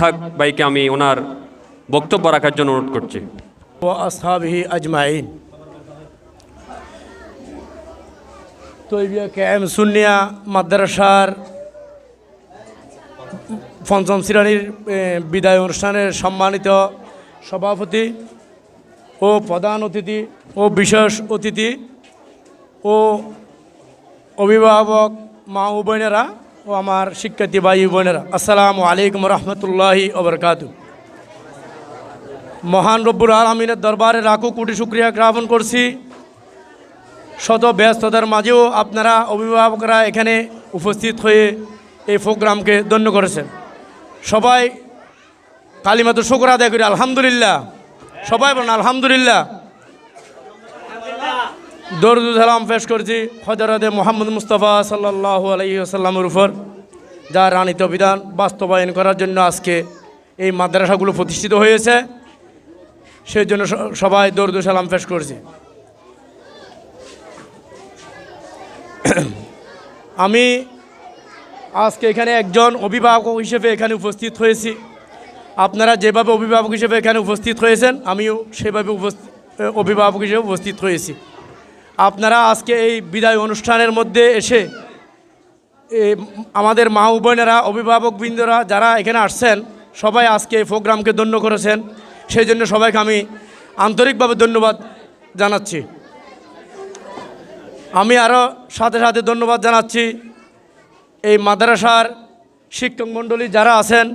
ইসহাক ভাইকে আমি ওনার বক্তব্য রাখার জন্য অনুরোধ করছি। ও তৈবিয়া ক্যাম সুনিয়া মাদ্রাসার পঞ্চম শ্রেণির বিদায় অনুষ্ঠানের সম্মানিত সভাপতি ও প্রধান অতিথি ও বিশেষ অতিথি ও অভিভাবক মা ও বোনেরা ও আমার শিক্ষার্থী ভাই বোনেরা, আসসালামু আলাইকুম রহমতুল্লাহি ওবরকাতু মহান রব্বুল আলমিনের দরবারে রাখু কোটি শুক্রিয়া জ্ঞাপন করছি। শত ব্যস্ততার মাঝেও আপনারা অভিভাবকরা এখানে উপস্থিত হয়ে এই প্রোগ্রামকে ধন্য করেছেন। সবাই কালিমাতো শুক্র আদায় করি, আলহামদুলিল্লাহ। সবাই বলেন, আলহামদুলিল্লাহ। দরুদ সালাম পেশ করছি হজরতে মোহাম্মদ মুস্তফা সাল্লাহ আলহি আসাল্লামের উপর, যা রানিত বিধান বাস্তবায়ন করার জন্য আজকে এই মাদ্রাসাগুলো প্রতিষ্ঠিত হয়েছে। সেই জন্য সবাই দরুদ সালাম পেশ করছি। আমি আজকে এখানে একজন অভিভাবক হিসেবে এখানে উপস্থিত হয়েছি। আপনারা যেভাবে অভিভাবক হিসেবে এখানে উপস্থিত হয়েছেন, আমিও সেভাবে অভিভাবক হিসেবে উপস্থিত হয়েছি। আপনারা আজকে এই বিদায় অনুষ্ঠানের মধ্যে এসে আমাদের মা বোনেরা অভিভাবকবৃন্দরা যারা এখানে আসছেন, সবাই আজকে এই প্রোগ্রামকে ধন্য করেছেন। সেই জন্য সবাইকে আমি আন্তরিকভাবে ধন্যবাদ জানাচ্ছি। আমি আরও সাথে সাথে ধন্যবাদ জানাচ্ছি এই মাদ্রাসার শিক্ষক মণ্ডলী যারা আছেন,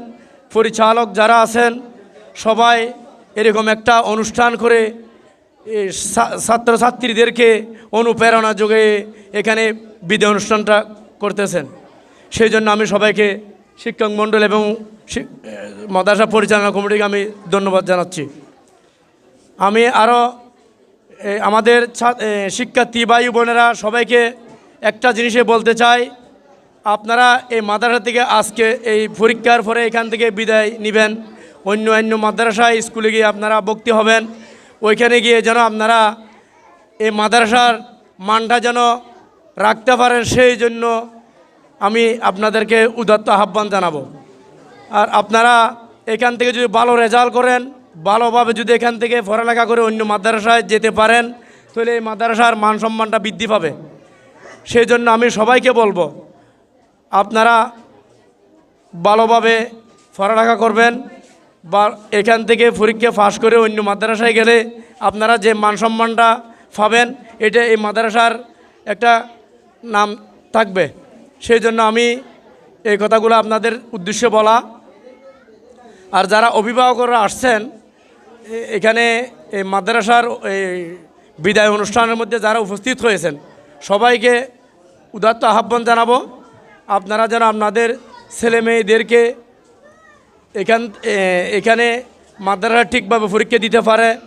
পরিচালক যারা আছেন, সবাই এরকম একটা অনুষ্ঠান করে ছাত্রছাত্রীদেরকে অনুপ্রেরণা যোগে এখানে বিদায় অনুষ্ঠানটা করতেছেন। সেই জন্য আমি সবাইকে শিক্ষক মণ্ডল এবং মাদ্রাসা পরিচালনা কমিটিকে আমি ধন্যবাদ জানাচ্ছি। আমি আরও আমাদের শিক্ষার্থী ভাই বোনেরা সবাইকে একটা জিনিসে বলতে চাই, আপনারা এই মাদ্রাসা থেকে আজকে এই পরীক্ষার পরে এখান থেকে বিদায় নেবেন। অন্য অন্য মাদ্রাসায় স্কুলে গিয়ে আপনারা ভক্তি হবেন। ওইখানে গিয়ে যেন আপনারা এই মাদ্রাসার মানটা যেন রাখতে পারেন, সেই জন্য আমি আপনাদেরকে উদাত্ত আহ্বান জানাব। আর আপনারা এখান থেকে যদি ভালো রেজাল্ট করেন, ভালোভাবে যদি এখান থেকে পড়ালেখা করে অন্য মাদ্রাসায় যেতে পারেন, তাহলে এই মাদ্রাসার মান সম্মানটা বৃদ্ধি পাবে। সেই জন্য আমি সবাইকে বলব, আপনারা ভালোভাবে পড়ালেখা করবেন বা এখান থেকে পরীক্ষা পাশ করে অন্য মাদ্রাসায় গেলে আপনারা যে মান সম্মানটা পাবেন, এটা এই মাদ্রাসার একটা নাম থাকবে। সেই জন্য আমি এই কথাগুলো আপনাদের উদ্দেশ্যে বলা। আর যারা অভিভাবকরা আসছেন এখানে এই মাদ্রাসার এই বিদায় অনুষ্ঠানের মধ্যে যারা উপস্থিত হয়েছেন, সবাইকে উদাত্ত আহ্বান জানাব। আপনারা যেন আপনাদের ছেলে মেয়েদেরকে এখান এখানে মাদ্রাসা ঠিকভাবে পরীক্ষা দিতে পারে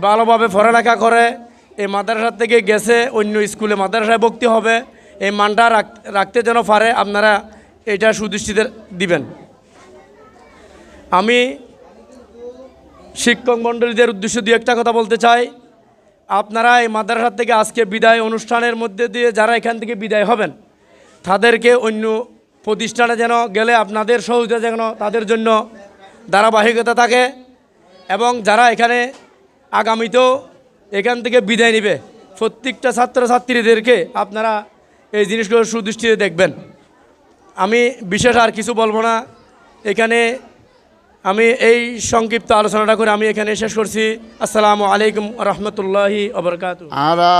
ভালোভাবে পড়ালেখা করে এই মাদ্রাসা থেকে গেছে, অন্য স্কুলে মাদ্রাসায় ভর্তি হবে, এই মানটা রাখ- রাখতে যেন পারে, আপনারা এটা সুদৃষ্টিতে দিবেন। আমি শিক্ষক মণ্ডলীদের উদ্দেশ্যে দু একটা কথা বলতে চাই। আপনারা এই মাদ্রাসা থেকে আজকে বিদায় অনুষ্ঠানের মধ্যে দিয়ে যারা এখান থেকে বিদায় হবেন, তাদেরকে অন্য প্রতিষ্ঠানে যেন গেলে আপনাদের সহযোগিতা যেন তাদের জন্য ধারাবাহিকতা থাকে এবং যারা এখানে আগামীতেও এখান থেকে বিদায় নেবে, প্রত্যেকটা ছাত্রছাত্রীদেরকে আপনারা এই জিনিসগুলো সুদৃষ্টিতে দেখবেন। আমি বিশেষ আর কিছু বলব না। এখানে আমি এই সংক্ষিপ্ত আলোচনাটা করে আমি এখানে শেষ করছি। আসসালামু আলাইকুম রহমতুল্লাহি আবরকাত আরা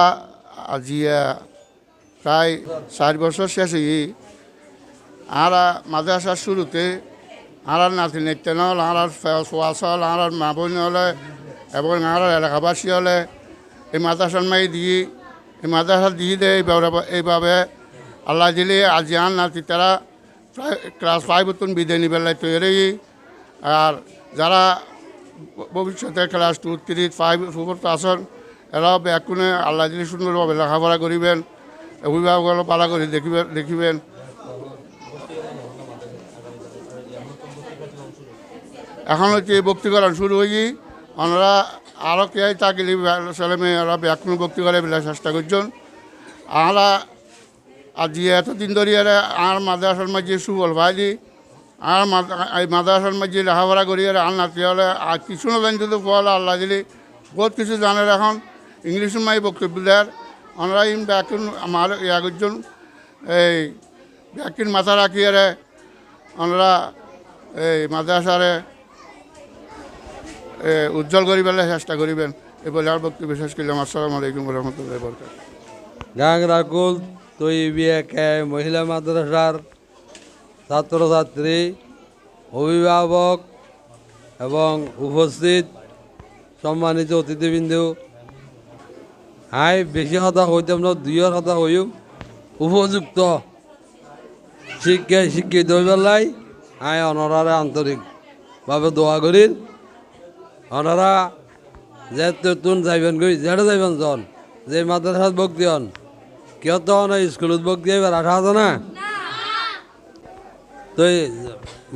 আজিয়া প্রায় চার বছর শেষ আরা মাদ্রাসার শুরুতে আরার নাতি নিত্যন হল আরার সোয়াস হল আরার মা বোন হলে এবং আরার এলাকাবাসী হলে এই মাদ্রাসার মাই দিয়ে এই মাদ্রাসা দিয়ে দেয় এইভাবে আল্লাহ দিলে আজি আন নাতি তারা ক্লাস ফাইভ তুন বিদায় নিবেলাই তৈরি আর যারা ভবিষ্যতে class two three five four আসন এরাও ব্যাকুনে আল্লাহ যদি সুন্দরভাবে লেখাপড়া করিবেন অভিভাবকগুলো পালা করে দেখিবেন দেখিবেন এখন হচ্ছে ভক্তিকরণ শুরু হয়ে ওনারা আরও কে চাকরি ছেলে মেয়েরা ব্যাকুনে ভক্তি করে বলে চেষ্টা করছেন। আমরা আজ এতদিন ধরে আর মাদ্রাসার মাঝে সুবল ভাইলি আর এই মাদ্রাসার মধ্যে লেখাপড়া করি আর নাতি হলে আর কিছু না জানতে তো পড়ালে আল্লাহ দিলি, বহুত কিছু জানে এখন। ইংলিশের মাই বক্তব্য দেয় আমরা ব্যাকুন আমার একজন এই ব্যাকিন মাথা রাখি আরে আমরা এই মাদ্রাসারে উজ্জ্বল করিবেলে চেষ্টা করিবেন। এই বলে আর বক্তব্য শেষ করলাম। আসসালামু আলাইকুম রহমতুল্লাহ বরকাত গাংরাকুল তৈবিয়াকে মহিলা মাদ্রাসার ছাত্রছাত্রী, অভিভাবক এবং উপস্থিত সম্মানিত অতিথিবৃন্দু। আই বেশি কথা হইতাম না, দুইয়ের কথা হইও উপযুক্ত শিক্ষায় শিক্ষিত হইবেলাই আই অনরারে আন্তরিকভাবে দোয়া করি অনারা যে তুন যাইবেন গই যেটা যাইবেন জন, যে মাদ্রাসাত ভক্তি হন, কিয় তো না স্কুলত ভক্তি হইবার আশা আছে না? তো এই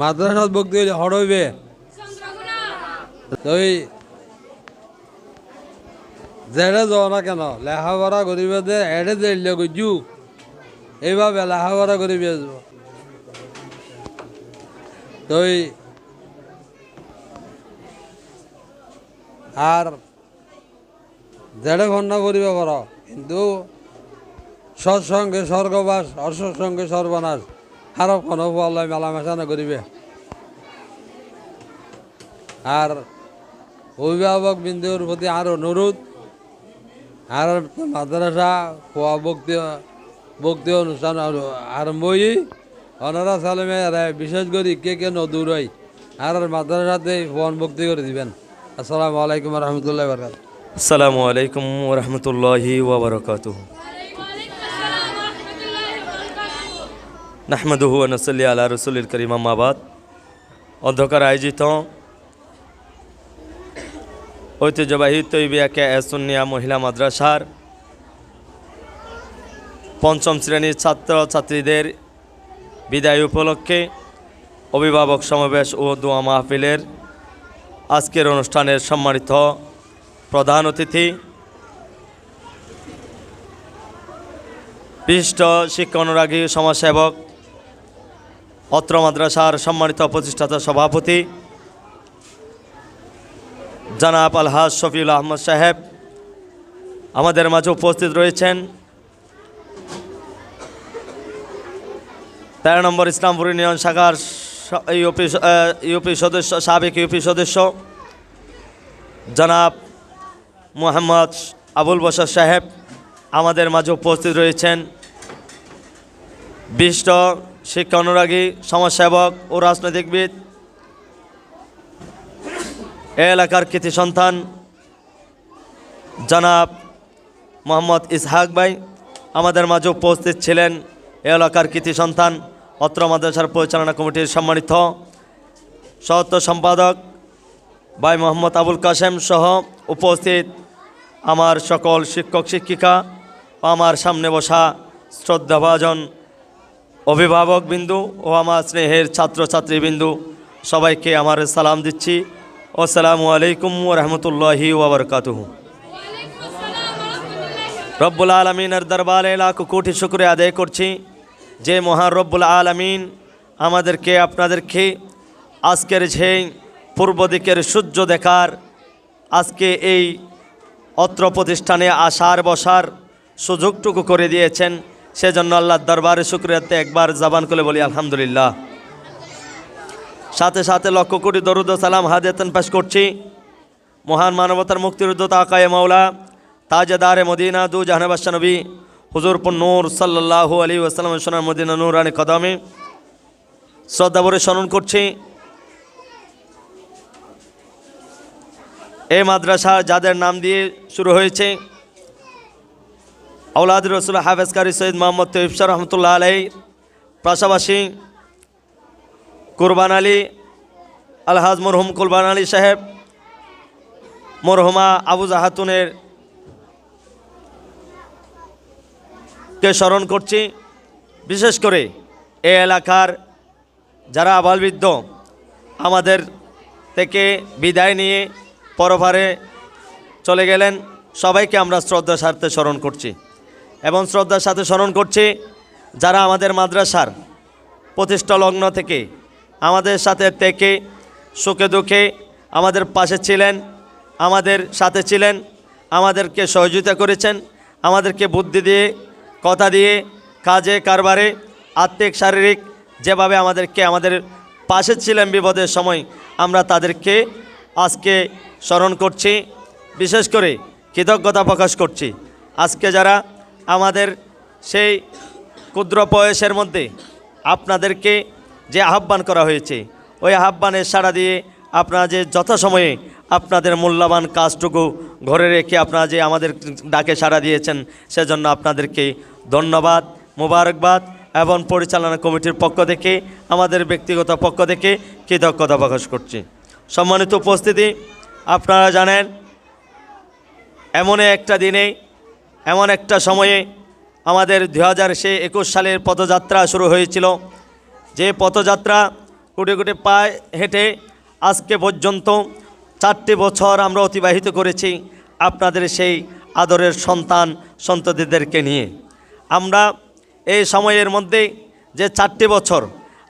মাদ্রাসাত ভক্তি হইলে হর হইবে? তো এই যেটা যাও না কেন লেখাপড়া করিবে যে এড়ে দিলে গজু এইভাবে লেখাপড়া করিবে তো আর দেড় ঘণ্টা করিবে পার কিন্তু সৎসঙ্গে স্বর্গবাস, অসৎসঙ্গে সর্বনাশ হারব কোনো আল্লাহ মেলামেশা করিবে। আর অভিভাবক বিন্দুর প্রতি আর অনুরোধ, আর মাদ্রাসা খোয়া ভক্তি ভক্তি অনুষ্ঠান আরম্ভ হই অনারা সালেমে বিশেষ করে কে কে নদূর হয়, আর মাদ্রাসাতে ফোন ভক্তি করে দিবেন। আসসালামু আলাইকুম রহমতুল্লাহ বরকাত আসসালামু আলাইকুম রহমতুল্লাহি ওবরকাত নাহমদুহু নসল্লি আলা রসুলিল করিম আহমাবাদ অধ্যকার আয়োজিত। ঐতিহ্যবাহী তৈবিয়াকে এসুনিয়া মহিলা মাদ্রাসার পঞ্চম শ্রেণির ছাত্র ছাত্রীদের বিদায় উপলক্ষে অভিভাবক সমাবেশ ও দোয়া মাহফিলের আজকের অনুষ্ঠানের সম্মানিত প্রধান অতিথি, বিশিষ্ট শিক্ষা অনুরাগী সমাজসেবক, অত্র মাদ্রাসার সম্মানিত প্রতিষ্ঠাতা সভাপতি, জানাব আলহাজ শফিউল আহমদ সাহেব, আমাদের মাঝে উপস্থিত রয়েছেন। তেরো নম্বর ইসলামপুর ইউনিয়ন শাখার ইউপি ইউপি সদস্য, সাবেক ইউপি সদস্য, জনাব মোহাম্মদ আবুল বসর সাহেব আমাদের মাঝে উপস্থিত রয়েছেন। বিশিষ্ট শিক্ষা অনুরাগী, সমাজসেবক ও রাজনৈতিকবিদ এলাকার কৃতি সন্তান, জনাব মোহাম্মদ ইসহাক ভাই, আমাদের মাঝে উপস্থিত ছিলেন এলাকার কৃতি সন্তান। অত্র মাদ্রাসার পরিচালনা কমিটির সম্মানিত সহত্ব সম্পাদক ভাই মোহাম্মদ আবুল কাসেম সহ উপস্থিত আমার সকল শিক্ষক শিক্ষিকা ও আমার সামনে বসা শ্রদ্ধাভাজন অভিভাবক বিন্দু ও আমার স্নেহের ছাত্রছাত্রী বিন্দু সবাইকে আমার সালাম দিচ্ছি। আসসালামু আলাইকুম রহমতুল্লাহি ওবরকাতুহ রব্বুল আলমিনের দরবারে লাখ কোটি শুক্রে আদায় করছি। যে মহান রব্বুল আলমিন আমাদেরকে, আপনাদেরকে আজকের যে পূর্ব দিকের সূর্য দেখার, আজকে এই অত্র প্রতিষ্ঠানে আসার বসার সুযোগটুকু করে দিয়েছেন, সেজন্য আল্লাহর দরবারে শুক্রিয়াতে একবার জবান করে বলি, আলহামদুলিল্লাহ। সাথে সাথে লক্ষ কোটি দরুদ সালাম হাদিয়াতন পেশ করছি। মহান মানবতার মুক্তির উদ্যত আকায়ে মাওলা, তাজদারে মদিনা দু জাহানবাসা নবী হুজুরপুর নূর সাল্লাল্লাহু আলী ওয়াসালাম সোনার মদিনা নূরানি কদমে শ্রদ্ধাভরে স্মরণ করছি। এই মাদ্রাসা যাদের নাম দিয়ে শুরু হয়েছে আউলাদ রসুল হাফেজ কারি সৈয়দ মোহাম্মদ তৈবসা রহমতুল্লাহ আলাই পাশাপাশি কুরবান আলী, আলহাজ মরহুম কুরবান আলী সাহেব, মরহুমা আবু জাহাতুনের কে স্মরণ করছি, বিশেষ করে এ এলাকার যারা আবালবৃদ্ধ আমাদের থেকে বিদায় নিয়ে পরভারে চলে গেলেন। সবাইকে আমরা শ্রদ্ধার সাথে স্মরণ করছি এবং শ্রদ্ধার সাথে স্মরণ করছি যারা আমাদের মাদ্রাসার প্রতিষ্ঠা লগ্ন থেকে, আমাদের সাথে থেকে সুখে দুঃখে আমাদের পাশে ছিলেন, আমাদের সাথে ছিলেন, আমাদেরকে সহযোগিতা করেছেন, আমাদেরকে বুদ্ধি দিয়ে কথা দিয়ে, কাজে, কারবারে, আত্মিক, শারীরিক, যেভাবে আমাদেরকে, আমাদের পাশে ছিলেন বিপদের সময়, আমরা তাদেরকে আজকে স্মরণ করছি। বিশেষ করে কৃতজ্ঞতা প্রকাশ করছি। আজকে যারা আমাদের সেই ক্ষুদ্র বয়সের মধ্যে আপনাদেরকে যে আহ্বান করা হয়েছে, ওই আহ্বানের সাড়া দিয়ে আপনারা যে যথাসময়ে আপনাদের মূল্যবান কাজটুকু ঘরে রেখে আপনারা যে আমাদের ডাকে সাড়া দিয়েছেন, সেজন্য আপনাদেরকে ধন্যবাদ, মোবারকবাদ এবং পরিচালনা কমিটির পক্ষ থেকে, আমাদের ব্যক্তিগত পক্ষ থেকে কৃতজ্ঞতা প্রকাশ করছি। সম্মানিত উপস্থিতি, আপনারা জানেন, এমন একটা দিনে, এমন একটা সময়ে আমাদের দু হাজার সে একুশ সালের পদযাত্রা শুরু হয়েছিল। যে পদযাত্রা কোটি কোটি পায়ে হেঁটে আজকে পর্যন্ত চারটি বছর আমরা অতিবাহিত করেছি আপনাদের সেই আদরের সন্তান, সন্ততিদেরকে নিয়ে। আমরা এই সময়ের মধ্যে যে চারটি বছর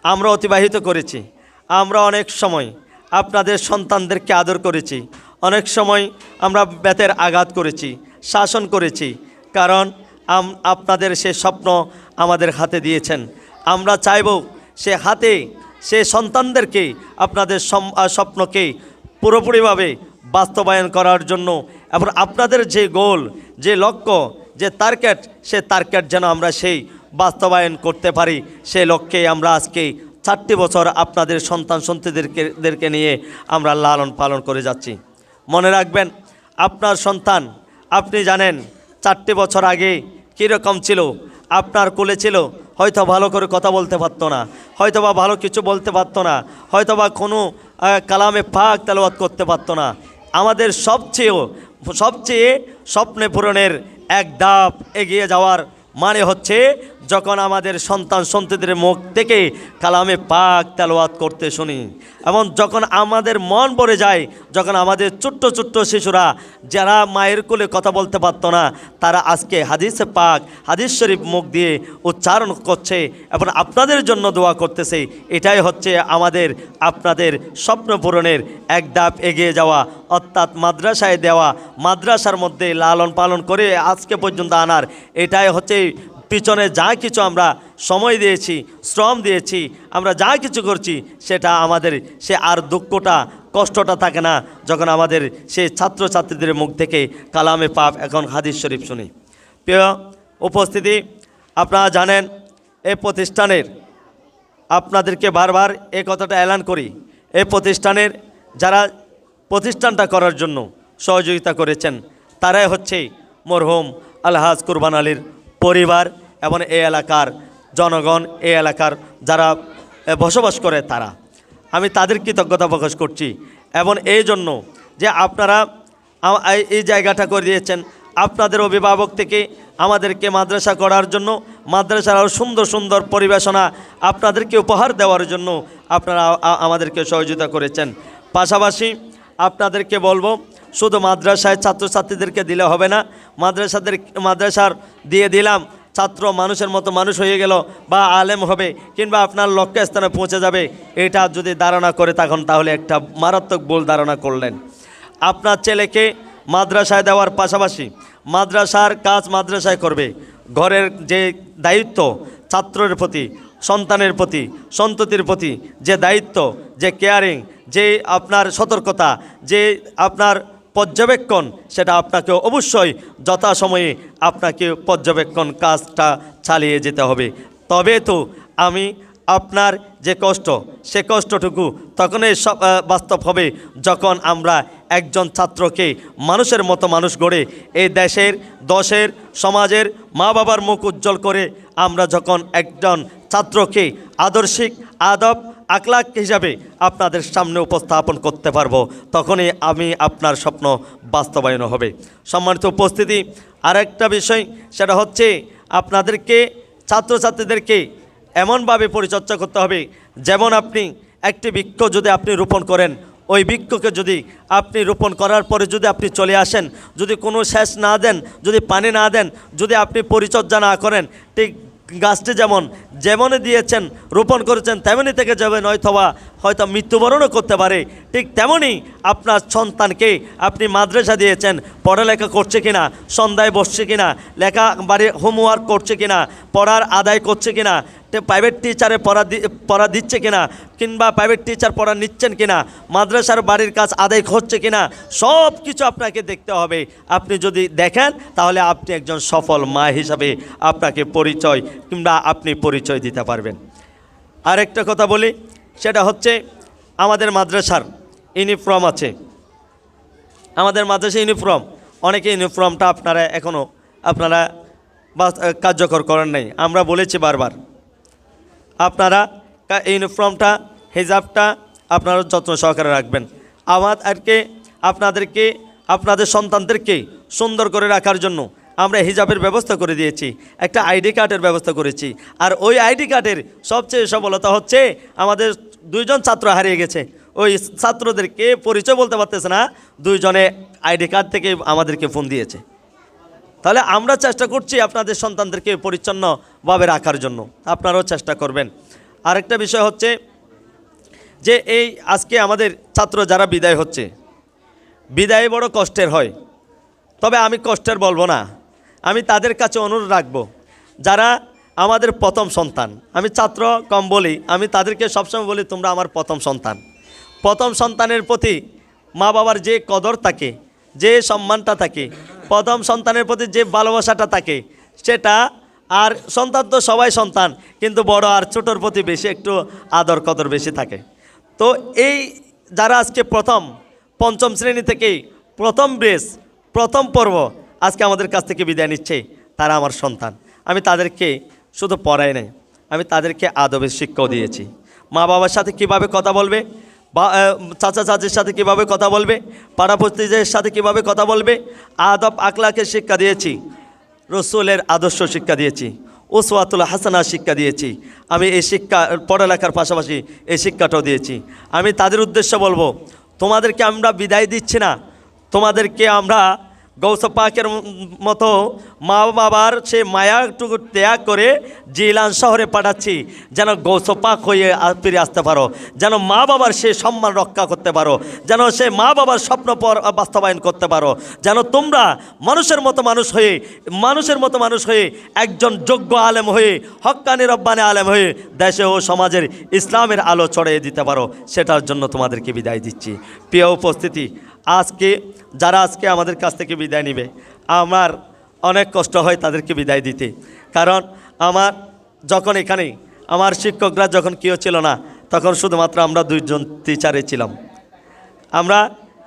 আমরা অতিবাহিত করেছি, আমরা অনেক সময় আপনাদের সন্তানদেরকে আদর করেছি, অনেক সময় আমরা বেতের আঘাত করেছি, শাসন করেছি, কারণ আপনাদের সে স্বপ্ন আমাদের হাতে দিয়েছেন। আমরা চাইব সে হাতে, সে সন্তানদেরকে আপনাদের স্বপ্নকে পুরোপুরিভাবে বাস্তবায়ন করার জন্য এবং আপনাদের যে গোল, যে লক্ষ্য যে টার্গেট সে টার্গেট যেন আমরা সেই বাস্তবায়ন করতে পারি। সে লক্ষ্যে আমরা আজকে চারটি বছর আপনাদের সন্তান সন্তানদেরকে দেরকে নিয়ে আমরা লালন পালন করে যাচ্ছি। মনে রাখবেন, আপনার সন্তান, আপনি জানেন, চারটি বছর আগে কীরকম ছিল, আপনার কোলে ছিল হয়তো ভালো করে কথা বলতে পারতো না হয়তো বা ভালো কিছু বলতে পারতো না হয়তো বা কোনো কালামে ফাঁক তেলাওয়াত করতে পারতো না। আমাদের সবচেয়েও, সবচেয়ে স্বপ্নে পূরণের এক ধাপ এগিয়ে যাওয়ার মানে হচ্ছে যখন আমাদের সন্তান সন্ততিদের মুখ থেকে কালামে পাক তেলাওয়াত করতে শুনি, এবং যখন আমাদের মন ভরে যায়, যখন আমাদের ছোট্ট ছোট্ট শিশুরা যারা মায়ের কোলে কথা বলতে পারতো না, তারা আজকে হাদিসে পাক, হাদিস শরীফ মুখ দিয়ে উচ্চারণ করছে এবং আপনাদের জন্য দোয়া করতেছে। এটাই হচ্ছে আমাদের, আপনাদের স্বপ্ন পূরণের এক ধাপ এগিয়ে যাওয়া, অর্থাৎ মাদ্রাসায় দেওয়া, মাদ্রাসার মধ্যে লালন পালন করে আজকে পর্যন্ত আনার। এটাই হচ্ছে পিছনে যা কিছু আমরা সময় দিয়েছি, শ্রম দিয়েছি, আমরা যা কিছু করছি, সেটা আমাদের সে আর দুঃখটা, কষ্টটা থাকে না যখন আমাদের সে ছাত্রছাত্রীদের মুখ থেকে কালামে পাপ এখন হাদিস শরীফ শুনি। প্রিয় উপস্থিতি, আপনারা জানেন, এই প্রতিষ্ঠানের আপনাদেরকে বারবার এই কথাটা এলান করি, এই প্রতিষ্ঠানের যারা প্রতিষ্ঠানটা করার জন্য সহযোগিতা করেছেন, তারাই হচ্ছে মরহুম আলহাজ কুরবান আলীর পরিবার এবং এই এলাকার জনগণ এই এলাকার যারা বসবাস করে তারা। আমি তাদের কৃতজ্ঞতা প্রকাশ করছি এবং এই জন্য যে আপনারা এই- জায়গাটা করে দিয়েছেন, আপনাদের অভিভাবক থেকে আমাদেরকে মাদ্রাসা করার জন্য, মাদ্রাসার আরও সুন্দর সুন্দর পরিবেশনা আপনাদেরকে উপহার দেওয়ার জন্য আপনারা আমাদেরকে সহযোগিতা করেছেন। পাশাপাশি আপনাদেরকে বলব, শুধু মাদ্রাসায় ছাত্রছাত্রীদেরকে দিলে হবে না, মাদ্রাসাদের, মাদ্রাসার দিয়ে দিলাম ছাত্র, মানুষের মতো মানুষ হয়ে গেল বা আলেম হবে কিংবা আপনার লক্ষ্য স্থানে পৌঁছে যাবে, এটা যদি ধারণা করে তখন তাহলে একটা মারাত্মক ভুল ধারণা করলেন। আপনার ছেলেকে মাদ্রাসায় দেওয়ার পাশাপাশি মাদ্রাসার কাজ মাদ্রাসায় করবে। ঘরের যে দায়িত্ব, ছাত্রের প্রতি, সন্তানের প্রতি, সন্ততির প্রতি যে দায়িত্ব, যে কেয়ারিং যে আপনার সতর্কতা, যে আপনার পর্যবেক্ষণ সেটা আপনাকে অবশ্যই যথাসময়ে আপনাকে পর্যবেক্ষণ কাজটা চালিয়ে যেতে হবে। তবে তো আমি আপনার যে কষ্ট, সে কষ্টটুকু তখনই সব বাস্তব হবে যখন আমরা একজন ছাত্রকে মানুষের মতো মানুষ গড়ে এই দেশের, দশের, সমাজের মা বাবার মুখ উজ্জ্বল করে আমরা যখন একজন ছাত্রকে আদর্শিক, আদব আকলাক হিসাবে আপনাদের সামনে উপস্থাপন করতে পারব, তখনই আমি আপনার স্বপ্ন বাস্তবায়ন হবে। সম্মানিত উপস্থিতি, আরেকটা বিষয়, সেটা হচ্ছে আপনাদেরকে, ছাত্রছাত্রীদেরকে এমনভাবে পরিচর্যা করতে হবে, যেমন আপনি একটি বৃক্ষ যদি আপনি রোপণ করেন, ওই বৃক্ষকে যদি আপনি রোপণ করার পরে যদি আপনি চলে আসেন, যদি কোনো শেষ না দেন, যদি পানি না দেন, যদি আপনি পরিচর্যা না করেন, ঠিক গাছটি যেমন যেমনই দিয়েছেন, রোপণ করেছেন তেমনই থেকে যাবেন অথবা হয়তো মৃত্যুবরণও করতে পারে। ঠিক তেমনই আপনার সন্তানকে আপনি মাদ্রাসা দিয়েছেন, পড়ালেখা করছে কিনা, সন্ধ্যায় বসছে কিনা, লেখা বাড়ি হোমওয়ার্ক করছে কিনা, পড়ার আদায় করছে কিনা প্রাইভেট টিচারে পড়া পড়া দিচ্ছে কিনা, কিংবা প্রাইভেট টিচার পড়া নিচ্ছেন কিনা, মাদ্রাসার বাড়ির কাজ আদায় হচ্ছে কিনা সব কিছু আপনাকে দেখতে হবে। আপনি যদি দেখেন, তাহলে আপনি একজন সফল মা হিসাবে আপনাকে পরিচয়, কিংবা আপনি পরিচয় দিতে পারবেন। আরেকটা কথা বলি, সেটা হচ্ছে আমাদের মাদ্রাসার ইউনিফর্ম আছে। আমাদের মাদ্রাসা ইউনিফর্ম, অনেকে ইউনিফর্মটা আপনারা এখনও আপনারা কার্যকর করেন নাই। আমরা বলেছি বারবার, আপনারা ইউনিফর্মটা, হিজাবটা আপনারা যত্ন সহকারে রাখবেন। আমাদেরকে, আপনাদেরকে, আপনাদের সন্তানদেরকে সুন্দর করে রাখার জন্য আমরা হিজাবের ব্যবস্থা করে দিয়েছি, একটা আইডি কার্ডের ব্যবস্থা করেছি। আর ওই আইডি কার্ডের সবচেয়ে সফলতা হচ্ছে আমাদের দুইজন ছাত্র হারিয়ে গেছে। ওই ছাত্রদেরকে পরিচয় বলতে পারতেছে না, দুইজনে আইডি কার্ড থেকে আমাদেরকে ফোন দিয়েছে। তাহলে আমরা চেষ্টা করছি আপনাদের সন্তানদেরকে পরিচ্ছন্নভাবে রাখার জন্য। আপনারাও চেষ্টা করবেন। আরেকটা বিষয় হচ্ছে যে এই আজকে আমাদের ছাত্র যারা বিদায় হচ্ছে, বিদায় বড় কষ্টের হয়। তবে আমি কষ্টের বলব না। আমি তাদের কাছে অনুরোধ রাখব, যারা আমাদের প্রথম সন্তান। আমি ছাত্র, কম বলি, আমি তাদেরকে সবসময় বলি, তোমরা আমার প্রথম সন্তান। প্রথম সন্তানের প্রতি মা বাবার যে কদর থাকে, যে সম্মানটা থাকে, প্রথম সন্তানের প্রতি যে ভালোবাসাটা থাকে, সেটা আর সন্তান তো সবাই সন্তান, কিন্তু বড় আর ছোটোর প্রতি বেশি একটু আদর কদর বেশি থাকে। তো এই যারা আজকে প্রথম, পঞ্চম শ্রেণি থেকে প্রথম ব্রেস, প্রথম পর্ব আজকে আমাদের কাছ থেকে বিদায় নিচ্ছে তারা আমার সন্তান। আমি তাদেরকে শুধু পড়াই নাই, আমি তাদেরকে আদবের শিক্ষাও দিয়েছি। মা বাবার সাথে কীভাবে কথা বলবে? বা চাচা চাচির সাথে কীভাবে কথা বলবে? পাড়া প্রতিদের সাথে কীভাবে কথা বলবে? আদব আকলাকে শিক্ষা দিয়েছি, রসুলের আদর্শ শিক্ষা দিয়েছি ওসওয়াতুল হাসানা শিক্ষা দিয়েছি। আমি এই শিক্ষা, পড়ালেখার পাশাপাশি এই শিক্ষাটাও দিয়েছি। আমি তাদের উদ্দেশ্যে বলব, তোমাদেরকে আমরা বিদায় দিচ্ছি না, তোমাদেরকে আমরা গৌস পাকের মতো মা বাবার সে মায়াটুকু ত্যাগ করে জিলান শহরে পাঠাচ্ছি। যেন গৌস পাক হয়ে ফিরে আসতে পারো। যেন মা বাবার সে সম্মান রক্ষা করতে পারো। যেন সে মা বাবার স্বপ্ন বাস্তবায়ন করতে পারো। যেন তোমরা মানুষের মতো মানুষ হয়ে, মানুষের মতো মানুষ হয়ে একজন যোগ্য আলেম হয়ে হক্কানি রব্বানি আলেম হয়ে দেশে ও সমাজের ইসলামের আলো ছড়িয়ে দিতে পারো। সেটার জন্য তোমাদেরকে বিদায় দিচ্ছি। প্রিয় উপস্থিতি আজকে, যারা আজকে আমাদের কাছ থেকে বিদায় নেবে, আমার অনেক কষ্ট হয় তাদেরকে বিদায় দিতে। কারণ আমার যখন এখানে, আমার শিক্ষকরা যখন কেউ ছিল না, তখন শুধুমাত্র আমরা দুইজন টিচারে ছিলাম। আমরা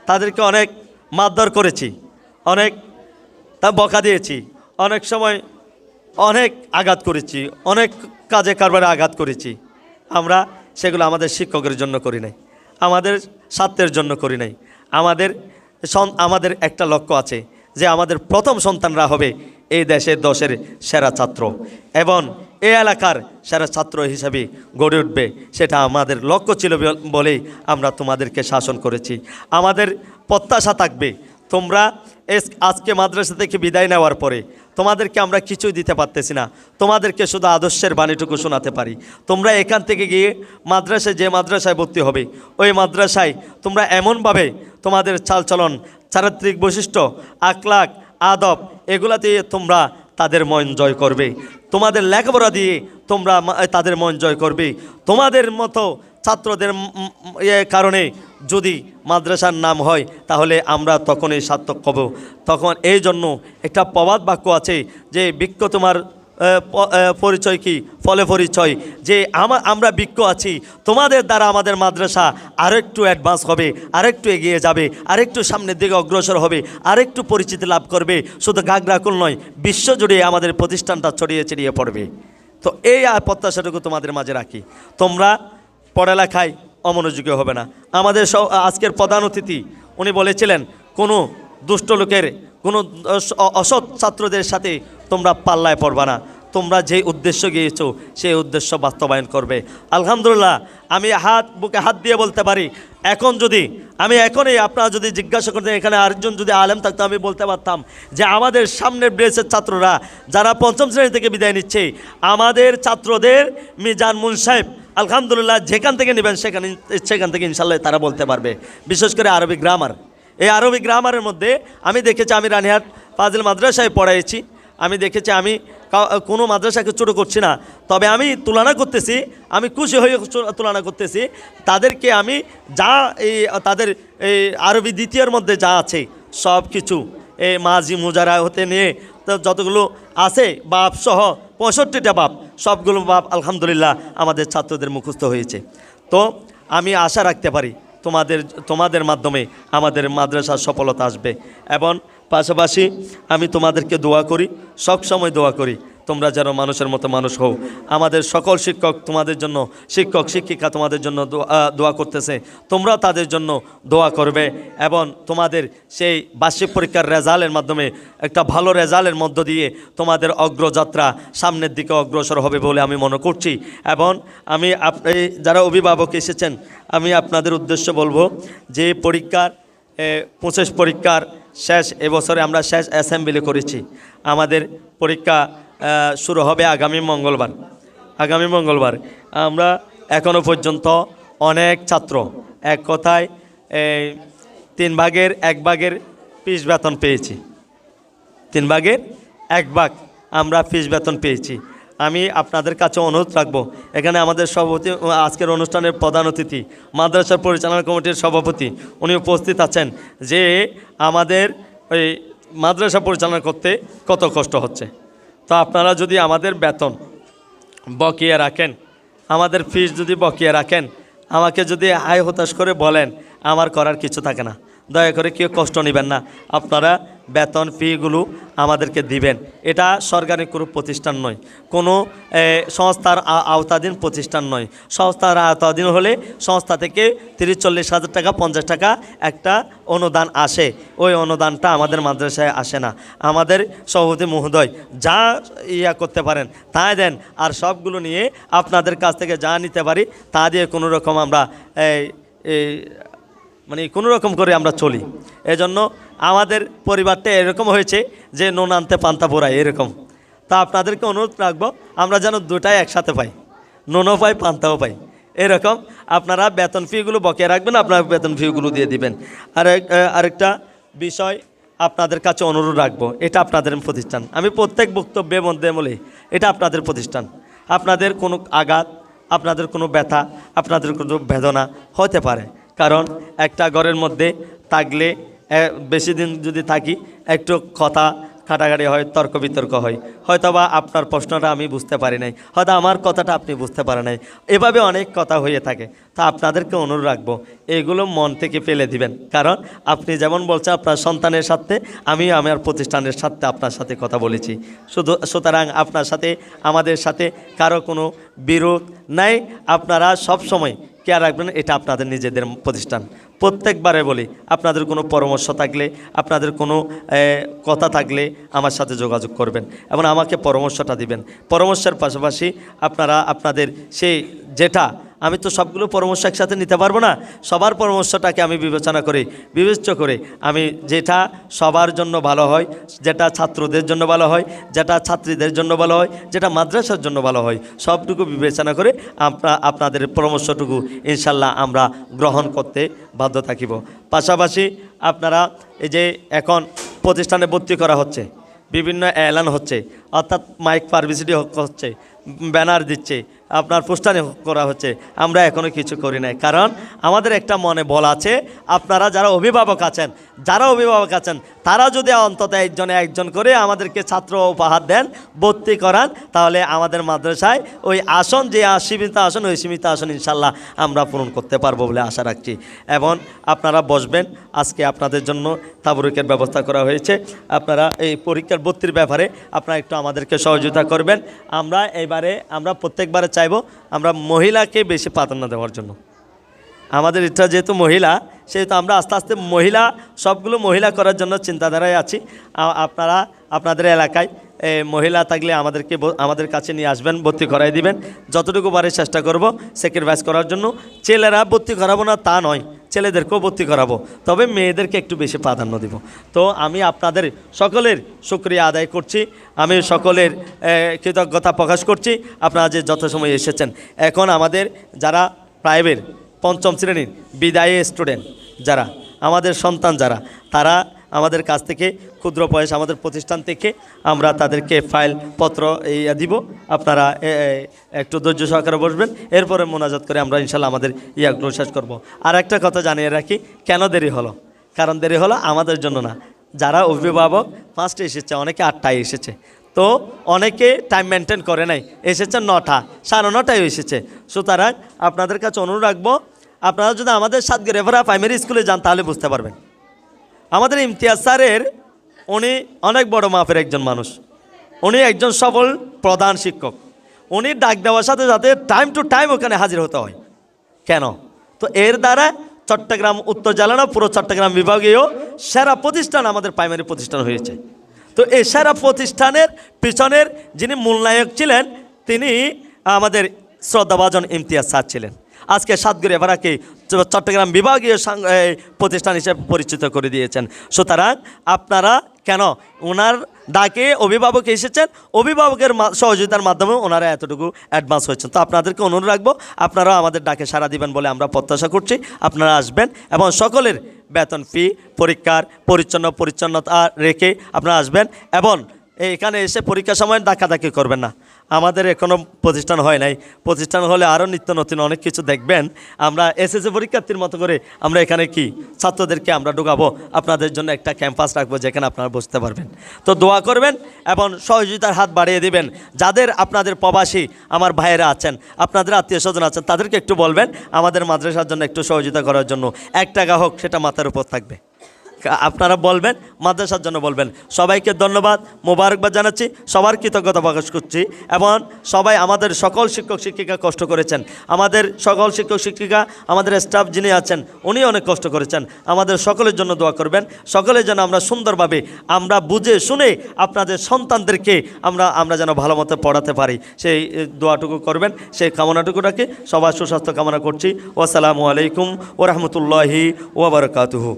তাদেরকে অনেক মারধর করেছি, অনেক তা বকা দিয়েছি, অনেক সময় অনেক আঘাত করেছি, অনেক কাজে কারবারে আঘাত করেছি। আমরা সেগুলো আমাদের শিক্ষকের জন্য করি নাই, আমাদের স্বার্থের জন্য করি নাই। আমাদের আমাদের একটা লক্ষ্য আছে যে আমাদের প্রথম সন্তানরা হবে এই দেশের দশের সেরা ছাত্র এবং এ এলাকার সেরা ছাত্র হিসাবে গড়ে উঠবে। সেটা আমাদের লক্ষ্য ছিল বল- বলেই আমরা তোমাদেরকে শাসন করেছি। আমাদের প্রত্যাশা থাকবে তোমরা এস- আজকে মাদ্রাসা থেকে বিদায় নেওয়ার পরে তোমাদেরকে আমরা কিছুই দিতে পারতেছি না। তোমাদেরকে শুধু আদর্শের বাণীটুকু শোনাতে পারি। তোমরা এখান থেকে গিয়ে মাদ্রাসায় যে মাদ্রাসায় ভর্তি হবে, ওই মাদ্রাসায় তোমরা এমনভাবে তোমাদের চালচলন, চারিত্রিক বৈশিষ্ট্য আকলাক আদব, এগুলা দিয়ে তোমরা তাদের মন জয় করবে। তোমাদের লেখাপড়া দিয়ে তোমরা তাদের মন জয় করবে। তোমাদের মতো ছাত্রদের কারণে যদি মাদ্রাসার নাম হয়, তাহলে আমরা তখনই সার্থক হব। তখন এই জন্য একটা প্রবাদ বাক্য আছে যে, বৃক্ষ তোমার পরিচয় কি? ফলে পরিচয়। যে, আমা, আমরা বিজ্ঞ আছি, তোমাদের দ্বারা আমাদের মাদ্রাসা আরেকটু অ্যাডভান্স হবে, আরেকটু এগিয়ে যাবে, আরেকটু সামনের দিকে অগ্রসর হবে, আরেকটু পরিচিতি লাভ করবে। শুধু গাগরাকুল নয় বিশ্বজুড়ে আমাদের প্রতিষ্ঠানটা ছড়িয়ে ছড়িয়ে পড়বে। তো এই প্রত্যাশাটুকু তোমাদের মাঝে রাখি। তোমরা পড়ালেখায় অমনোযোগী হবে না। আমাদের আজকের প্রধান অতিথি, উনি বলেছিলেন, কোনো দুষ্ট লোকের, কোনো অসৎ ছাত্রদের সাথে তোমরা পাল্লায় পড়বা না। তোমরা যে উদ্দেশ্য গিয়েছো, সেই উদ্দেশ্য বাস্তবায়ন করবে। আলহামদুলিল্লাহ, আমি হাত, বুকে হাত দিয়ে বলতে পারি, এখন যদি, আমি এখনই আপনারা যদি জিজ্ঞাসা করতেন, এখানে আরেকজন যদি আলেম থাকতো, আমি বলতে পারতাম যে আমাদের সামনের ব্রেসের ছাত্ররা, যারা পঞ্চম শ্রেণি থেকে বিদায় নিচ্ছে, আমাদের ছাত্রদের মিজান মুন সাহেব আলহামদুলিল্লাহ, যেখান থেকে নেবেন সেখানে সেখান থেকে ইনশাল্লাহ তারা বলতে পারবে। বিশেষ করে আরবি গ্রামার এই আরবি গ্রামারের মধ্যে আমি দেখেছি, আমি রানিহাট ফাজিল মাদ্রাসায় পড়াইছি। আমি দেখেছি, আমি কোনো মাদ্রাসাকে ছোটো করছি না। তবে আমি তুলনা করতেছি, আমি খুশি হয়ে তুলনা করতেছি, তাদেরকে আমি যা এই, তাদের এই আরবি দ্বিতীয়ের মধ্যে যা আছে সব কিছু এই মাঝি মুজারা হতে নিয়ে যতগুলো আছে, বাপ সহ পঁয়ষট্টিটা বাপ, সবগুলো বাপ আলহামদুলিল্লাহ আমাদের ছাত্রদের মুখস্থ হয়েছে। তো আমি আশা রাখতে পারি তোমাদের তোমাদের মাধ্যমে আমাদের মাদ্রাসার সফলতা আসবে। এবং পাশাপাশি আমি তোমাদেরকে দোয়া করি সব সময় দোয়া করি তোমরা যেন মানুষের মতো মানুষ হও। আমাদের সকল শিক্ষক তোমাদের জন্য, শিক্ষক, শিক্ষিকা তোমাদের জন্য দোয়া- করতেছে। তোমরা তাদের জন্য দোয়া করবে এবং তোমাদের সেই বার্ষিক পরীক্ষার রেজাল্টের মাধ্যমে একটা ভালো রেজাল্টের মধ্য দিয়ে তোমাদের অগ্রযাত্রা সামনের দিকে অগ্রসর হবে বলে আমি মনে করছি। এবং আমি আপ, এই যারা অভিভাবক এসেছেন, আমি আপনাদের উদ্দেশ্য বলব যে পরীক্ষার পঁচিশ পরীক্ষার শেষ এবছরে আমরা শেষ অ্যাসেম্বলি করেছি। আমাদের পরীক্ষা শুরু হবে আগামী মঙ্গলবার। আগামী মঙ্গলবার। আমরা এখনও পর্যন্ত অনেক ছাত্র এক কথায় এই, তিন ভাগের এক ভাগের পিস বেতন পেয়েছি। তিন ভাগের এক ভাগ আমরা ফিস বেতন পেয়েছি। আমি আপনাদের কাছে অনুরোধ রাখব এখানে আমাদের সভাপতি আজকের অনুষ্ঠানের প্রধান অতিথি মাদ্রাসা পরিচালনা কমিটির সভাপতি উনি উপস্থিত আছেন যে আমাদের ওই মাদ্রাসা পরিচালনা করতে কত কষ্ট হচ্ছে। তো আপনারা যদি আমাদের বেতন বকিয়ে রাখেন, আমাদের ফিস যদি বকিয়ে রাখেন, আমাকে যদি আয় হতাশ করে বলেন, আমার করার কিছু থাকে না। দয়া করে কেউ কষ্ট নেবেন না। আপনারা বেতন ফিগুলো আমাদেরকে দিবেন। এটা সরকারি কোনো প্রতিষ্ঠান নয়। কোনো সংস্থার আওতাধীন প্রতিষ্ঠান নয়। সংস্থার আওতাধীন হলে সংস্থা থেকে তিরিশ চল্লিশ হাজার টাকা, পঞ্চাশ টাকা একটা অনুদান আসে। ওই অনুদানটা আমাদের মাদ্রাসায় আসে না। আমাদের সভাপতি মহোদয় যা ইয়া করতে পারেন তাই দেন। আর সবগুলো নিয়ে আপনাদের কাছ থেকে যা নিতে পারি তা দিয়ে কোনো রকম আমরা এই মানে কোনো রকম করে আমরা চলি। এজন্য আমাদের পরিবারটা এরকম হয়েছে যে নুন আনতে পান্তা পোড়ায়, এরকম। তা আপনাদেরকে অনুরোধ রাখব, আমরা যেন দুটাই একসাথে পাই। নুনও পাই, পান্তাও পাই। এরকম আপনারা বেতন ফিগুলো বকেয়া রাখবেন, আপনারা বেতন ফিগুলো দিয়ে দিবেন। আর আরেকটা বিষয় আপনাদের কাছে অনুরোধ রাখব, এটা আপনাদের প্রতিষ্ঠান। আমি প্রত্যেক বক্তব্যের মধ্যে বলি, এটা আপনাদের প্রতিষ্ঠান। আপনাদের কোনো আঘাত, আপনাদের কোনো ব্যথা, আপনাদের কোনো বেদনা হতে পারে। কারণ একটা ঘরের মধ্যে থাকলে বেশি দিন যদি থাকি, একটু কথা কাটাকাটি হয়, তর্ক বিতর্ক হয়। হয়তো বা আপনার প্রশ্নটা আমি বুঝতে পারি নাই, হয়তো আমার কথাটা আপনি বুঝতে পারেন নাই। এভাবে অনেক কথা হয়ে থাকে। তা আপনাদেরকে অনুরোধ রাখব, এগুলো মন থেকে ফেলে দিবেন। কারণ আপনি যেমন বলছেন, আপনার সন্তানের সাথে আমি আমার প্রতিষ্ঠানের সাথে আপনার সাথে কথা বলেছি। শুধু, সুতরাং আপনার সাথে, আমাদের সাথে কারও কোনো বিরোধ নাই। আপনারা সব সময় কেয়ার রাখবেন, এটা আপনাদের নিজেদের প্রতিষ্ঠান। প্রত্যেকবারে বলি, আপনাদের কোনো পরামর্শ থাকলে, আপনাদের কোনো কথা থাকলে আমার সাথে যোগাযোগ করবেন এবং আমাকে পরামর্শটা দিবেন। পরামর্শের পাশাপাশি আপনারা, আপনাদের সেই যেটা আমি তো সবগুলো পরামর্শ একসাথে নিতে পারব না। সবার পরামর্শটাকে আমি বিবেচনা করে, বিবেচ্য করে। আমি যেটা সবার জন্য ভালো হয়, যেটা ছাত্রদের জন্য ভালো হয়, যেটা ছাত্রীদের জন্য ভালো হয়, যেটা মাদ্রাসার জন্য ভালো হয়, সবটুকু বিবেচনা করে আপনা, আপনাদের পরামর্শটুকু ইনশাল্লাহ আমরা গ্রহণ করতে বাধ্য থাকিব। পাশাপাশি আপনারা এই যে এখন প্রতিষ্ঠানে ভর্তি করা হচ্ছে, বিভিন্ন এলান হচ্ছে, অর্থাৎ মাইক পারভিসিটি হচ্ছে, ব্যানার দিচ্ছে আপনার পোস্টারে করা হচ্ছে। আমরা এখনও কিছু করি নাই। কারণ আমাদের একটা মনে বল আছে, আপনারা যারা অভিভাবক আছেন, যারা অভিভাবক আছেন, তারা যদি অন্তত একজনে একজন করে আমাদেরকে ছাত্র উপহার দেন, ভর্তি করান, তাহলে আমাদের মাদ্রাসায় ওই আসন, যে সীমিত আসন, ওই সীমিত আসন ইনশাল্লাহ আমরা পূরণ করতে পারব বলে আশা রাখছি। এবং আপনারা বসবেন। আজকে আপনাদের জন্য তাবরুকের ব্যবস্থা করা হয়েছে। আপনারা এই পরীক্ষার ভর্তির ব্যাপারে আপনারা একটু আমাদেরকে সহযোগিতা করবেন। আমরা এবারে, আমরা প্রত্যেকবারে চাইব আমরা মহিলাকে বেশি প্রাধান্য দেওয়ার জন্য। আমাদের ইচ্ছা যেহেতু মহিলা, সেহেতু আমরা আস্তে আস্তে মহিলা, সবগুলো মহিলা করার জন্য চিন্তাধারায় আছি। আপনারা, আপনাদের এলাকায় মহিলা থাকলে আমাদেরকে আমাদের কাছে নিয়ে আসবেন, ভর্তি করাই দিবেন। যতটুকু পারে চেষ্টা করব স্যাক্রিফাইস করার জন্য। ছেলেরা ভর্তি করাবো না তা নয়। ছেলেদেরকেও ভর্তি করাবো, তবে মেয়েদেরকে একটু বেশি প্রাধান্য দিব। তো আমি আপনাদের সকলের সুক্রিয়া আদায় করছি, আমি সকলের কৃতজ্ঞতা প্রকাশ করছি, আপনারা যে যত সময় এসেছেন। এখন আমাদের যারা প্রাইভেট পঞ্চম শ্রেণির বিদায়ী স্টুডেন্ট যারা, আমাদের সন্তান যারা, তারা আমাদের কাছ থেকে ক্ষুদ্র বয়স আমাদের প্রতিষ্ঠান থেকে আমরা তাদেরকে ফাইল পত্র এই দিব। আপনারা একটু ধৈর্য সহকারে বসবেন। এরপরে মোনাজাত করে আমরা ইনশাল্লাহ আমাদের ইয়াগুলো শেষ করব। আর একটা কথা জানিয়ে রাখি, কেন দেরি হলো? কারণ দেরি হলো আমাদের জন্য না। যারা অভিভাবক ফার্স্টে এসেছে, অনেকে আটটায় এসেছে। তো অনেকে টাইম মেনটেন করে নাই। এসেছে নটা, সাড়ে নটায় এসেছে। সুতরাং আপনাদের কাছে অনুরোধ রাখব, আপনারা যদি আমাদের সাতগে রেফারা প্রাইমারি স্কুলে যান, তাহলে বুঝতে পারবেন। আমাদের ইমতিয়াজ স্যারের, উনি অনেক বড় মাপের একজন মানুষ। উনি একজন সফল প্রধান শিক্ষক। উনি ডাক দেওয়ার সাথে সাথে টাইম টু টাইম ওখানে হাজির হতে হয়। কেন? তো এর দ্বারা চট্টগ্রাম, উত্তর জেলা না পুরো চট্টগ্রাম বিভাগীয় সেরা প্রতিষ্ঠান আমাদের প্রাইমারি প্রতিষ্ঠান হয়েছে। তো এই সেরা প্রতিষ্ঠানের পিছনের যিনি মূলনায়ক ছিলেন, তিনি আমাদের শ্রদ্ধাভাজন ইমতিয়াজ স্যার ছিলেন। আজকে সাতগুড়ি এবারাকে চট্টগ্রাম বিভাগীয় প্রতিষ্ঠান হিসেবে পরিচিত করে দিয়েছেন। সুতরাং আপনারা কেন ওনার ডাকে অভিভাবক এসেছেন? অভিভাবকের সহযোগিতার মাধ্যমে ওনারা এতটুকু অ্যাডভান্স হয়েছেন। তো আপনাদেরকে অনুরোধ রাখব, আপনারাও আমাদের ডাকে সাড়া দিবেন বলে আমরা প্রত্যাশা করছি। আপনারা আসবেন এবং সকলের বেতন ফি পরীক্ষার পরিচ্ছন্ন পরিচ্ছন্নতা রেখে আপনারা আসবেন এবং এখানে এসে পরীক্ষার সময় ডাকাডাকি করবেন না। আমাদের এখনও প্রতিষ্ঠান হয় নাই। প্রতিষ্ঠান হলে আরও নিত্য নতুন অনেক কিছু দেখবেন। আমরা এসএসসি পরীক্ষার্থীর মতো করে আমরা এখানে কি ছাত্রদেরকে আমরা ঢুকাবো? আপনাদের জন্য একটা ক্যাম্পাস রাখব যেখানে আপনারা বসতে পারবেন। তো দোয়া করবেন এবং সহযোগিতার হাত বাড়িয়ে দিবেন। যাদের আপনাদের প্রবাসী, আমার ভাইয়েরা আছেন, আপনাদের আত্মীয় স্বজন আছেন, তাদেরকে একটু বলবেন, আমাদের মাদ্রাসার জন্য একটু সহযোগিতা করার জন্য। এক টাকা হোক, সেটা মাথার উপর থাকবে। আপনারা বলবেন, মাদ্রাসার জন্য বলবেন। সবাইকে ধন্যবাদ, মোবারকবাদ জানাচ্ছি, সবার কৃতজ্ঞতা প্রকাশ করছি এবং সবাই আমাদের সকল শিক্ষক শিক্ষিকা কষ্ট করেছেন। আমাদের সকল শিক্ষক শিক্ষিকা, আমাদের স্টাফ যিনি আছেন উনি অনেক কষ্ট করেছেন। আমাদের সকলের জন্য দোয়া করবেন, সকলে যেন আমরা সুন্দরভাবে, আমরা বুঝে শুনে আপনাদের সন্তানদেরকে আমরা আমরা যেন ভালো মতো পড়াতে পারি। সেই দোয়াটুকু করবেন, সেই কামনাটুকু রাখি সবার সুস্বাস্থ্য কামনা করছি। ওয়াসালামু আলাইকুম ওরহমতুল্লাহি ওবরকাতুহু